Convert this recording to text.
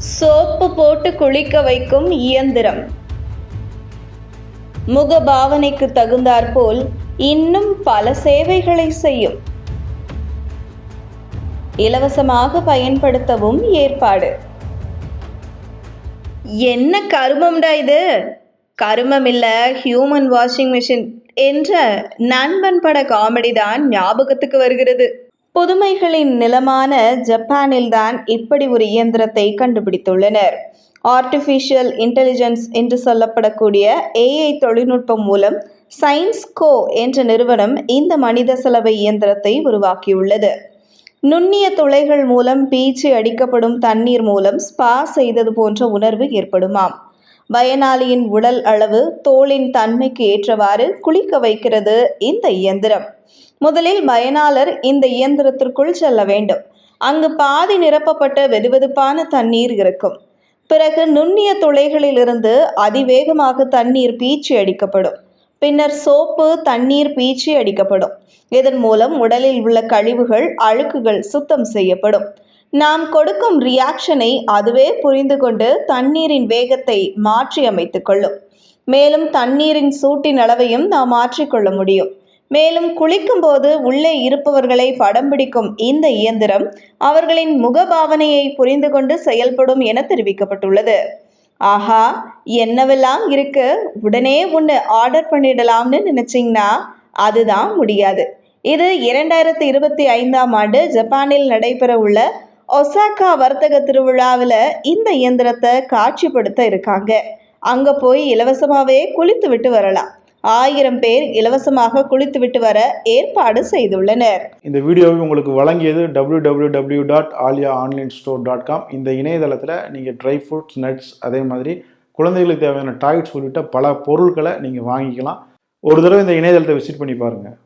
Soap போட்டு குளிக்க வைக்கும் இயந்திரம். முக பாவனைக்கு தகுந்தாற்போல் இன்னும் பல சேவைகளை செய்யும். இலவசமாக பயன்படுத்தவும் ஏற்பாடு. என்ன கருமம்டா இது? கருமம் இல்ல ஹியூமன் வாஷிங் மிஷின். என்ற நண்பன் பட காமெடி தான் ஞாபகத்துக்கு வருகிறது. புதுமைகளின் நிலமான ஜப்பானில்தான் இப்படி ஒரு இயந்திரத்தை கண்டுபிடித்துள்ளனர். ஆர்டிஃபிஷியல் இன்டெலிஜென்ஸ் என்று சொல்லப்படக்கூடிய ஏஐ தொழில்நுட்பம் மூலம் சயின்ஸ் கோ என்ற நிறுவனம் இந்த மனித சலவை இயந்திரத்தை உருவாக்கியுள்ளது. நுண்ணிய துளைகள் மூலம் பீச்சு அடிக்கப்படும் தண்ணீர் மூலம் ஸ்பா செய்தது போன்ற உணர்வு ஏற்படுமாம். பயனாளியின் உடல் அளவு தோலின் தன்மைக்கு ஏற்றவாறு குளிக்க வைக்கிறது இந்த இயந்திரம். முதலில் பயனாளர் இந்த இயந்திரத்திற்குள் செல்ல வேண்டும். அங்கு பாதி நிரப்பப்பட்ட வெதுவெதுப்பான தண்ணீர் இருக்கும். பிறகு நுண்ணிய துளைகளிலிருந்து அதிவேகமாக தண்ணீர் பீச்சி அடிக்கப்படும். பின்னர் சோப்பு தண்ணீர் பீச்சி அடிக்கப்படும். இதன் மூலம் உடலில் உள்ள கழிவுகள் அழுக்குகள் சுத்தம் செய்யப்படும். நாம் கொடுக்கும் ரியாக்ஷனை அதுவே புரிந்து கொண்டு தண்ணீரின் வேகத்தை மாற்றி அமைத்துக் கொள்ளும். மேலும் தண்ணீரின் சூட்டின் அளவையும் நாம் மாற்றிக்கொள்ள முடியும். மேலும் குளிக்கும்போது உள்ளே இருப்பவர்களை படம் பிடிக்கும் இந்த இயந்திரம் அவர்களின் முகபாவனையை புரிந்து கொண்டு செயல்படும் என தெரிவிக்கப்பட்டுள்ளது. ஆஹா என்னவெல்லாம் இருக்கு? உடனே ஒன்று ஆர்டர் பண்ணிடலாம்னு நினைச்சிங்கன்னா அதுதான் முடியாது. இது இரண்டாயிரத்தி இருபத்தி ஐந்தாம் ஆண்டு ஜப்பானில் நடைபெற உள்ள ஒசாக்கா வர்த்தக திருவிழாவில் இந்த இயந்திரத்தை காட்சிப்படுத்த இருக்காங்க. அங்கே போய் இலவசமாகவே குளித்து விட்டு வரலாம். ஆயிரம் பேர் இலவசமாக குளித்து விட்டு வர ஏற்பாடு செய்துள்ளனர். இந்த வீடியோவை உங்களுக்கு வழங்கியது www.alia dot Alia online store dot com இந்த இணையதளத்தில் நீங்கள் ட்ரை ஃப்ரூட்ஸ் நட்ஸ் அதே மாதிரி குழந்தைகளுக்கு தேவையான டாய்ஸ் உள்ளிட்ட பல பொருட்களை நீங்கள் வாங்கிக்கலாம். ஒரு தடவை இந்த இணையதளத்தை விசிட் பண்ணி பாருங்கள்